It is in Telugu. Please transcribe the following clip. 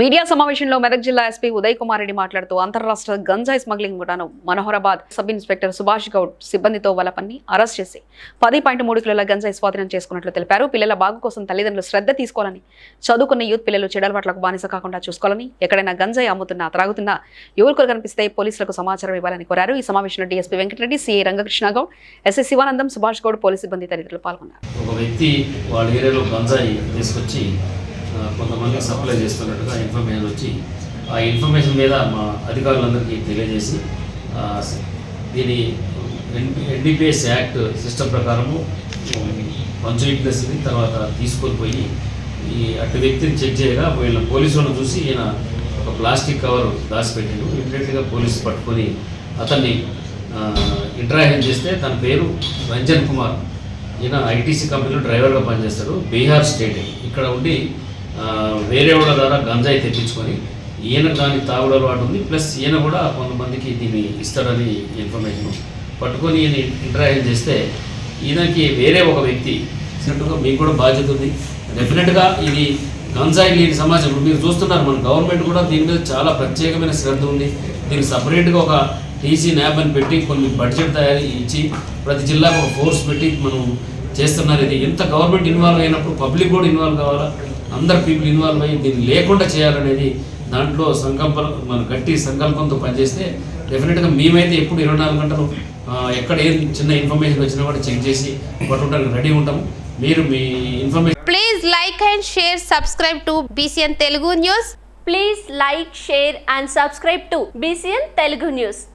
మీడియా సమావేశంలో మెదక్ జిల్లా ఎస్పీ ఉదయ్ కుమార్ రెడ్డి మాట్లాడుతూ అంతర్రాష్ట్ర గంజాయి స్మగ్లింగ్ ముఠాను మనోహరాబాద్ సబ్ ఇన్స్పెక్టర్ సుభాష్ గౌడ్ సిబ్బందితో వలపన్ని అరెస్ట్ చేసి పది పాయింట్ మూడు కిలోల గంజాయి స్వాధీనం చేసుకున్నట్లు తెలిపారు. పిల్లల బాగు కోసం తల్లిదండ్రులు శ్రద్ధ తీసుకోవాలని చదువుకున్న యూత్ పిల్లలు చెడలవాట్లకు బానిస కాకుండా చూసుకోవాలని ఎక్కడైనా గంజాయి అమ్ముతున్నా త్రాగుతున్నా యువకులు కనిపిస్తే పోలీసులకు సమాచారం ఇవ్వాలని కోరారు. ఈ సమావేశంలో DSP Venkata Reddy CI Rangakrishna Goud SI Sivanandam Subhash Goud police సిబ్బంది తదితరులు పాల్గొన్నారు. ఒక వ్యక్తి వాళ్ళ ఏరియాలో గంజాయి తీసుకొచ్చి కొంతమంది సప్లై చేస్తున్నట్టుగా ఇన్ఫర్మేషన్ వచ్చి ఆ ఇన్ఫర్మేషన్ మీద మా అధికారులందరికీ తెలియజేసి దీని ఎన్డిపిఎస్ యాక్ట్ సిస్టమ్ ప్రకారము పంచు విట్నెస్ని తర్వాత తీసుకొని పోయి ఈ అటు వ్యక్తిని చెక్ చేయగా వీళ్ళ పోలీసులను వాళ్ళని చూసి ఈయన ఒక ప్లాస్టిక్ కవర్ దాచిపెట్టాడు. ఇమీడియట్గా పోలీసు పట్టుకొని అతన్ని ఇంటరాక్షన్ చేస్తే తన పేరు రంజన్ కుమార్. ఈయన ఐటీసీ కంపెనీలో డ్రైవర్గా పనిచేస్తాడు. బీహార్ స్టేట్. ఇక్కడ ఉండి వేరే వాళ్ళ ద్వారా గంజాయి తెప్పించుకొని ఈయన దాన్ని తాగుడు అలవాటు ఉంది. ప్లస్ ఈయన కూడా కొంతమందికి దీన్ని ఇస్తాడని ఇన్ఫర్మేషన్ పట్టుకొని ఈయన ఇంటరాక్షన్ చేస్తే ఈయనకి వేరే ఒక వ్యక్తి ఇచ్చినట్టుగా మీకు కూడా బాధ్యత ఉంది. డెఫినెట్గా ఇది గంజాయి లేని సమాజం. మీరు చూస్తున్నారు మన గవర్నమెంట్ కూడా దీని మీద చాలా ప్రత్యేకమైన శ్రద్ధ ఉంది. దీనికి సపరేట్గా ఒక టీసీ న్యాబ్ అని పెట్టి కొన్ని బడ్జెట్ తయారీ ఇచ్చి ప్రతి జిల్లాకు ఒక ఫోర్స్ పెట్టి మనం చేస్తున్నారు. ఇది ఎంత గవర్నమెంట్ ఇన్వాల్వ్ అయినప్పుడు పబ్లిక్ కూడా ఇన్వాల్వ్ కావాలా? అందరు పీపుల్ ఇన్వాల్వ్ అయ్యి దీన్ని లేకుండా చేయాలనేది దాంట్లో సంకల్పం మన గట్టి సంకల్పంతో పనిచేస్తే డెఫినెట్గా మేమైతే ఎప్పుడు ఇరవై నాలుగు గంటలు ఎక్కడ ఏ చిన్న ఇన్ఫర్మేషన్ వచ్చినా కూడా చెక్ చేసి పట్టుకోవడానికి రెడీ ఉంటాము. మీరు మీ information please like and share subscribe to BCN Telugu news please like share and subscribe to BCN Telugu news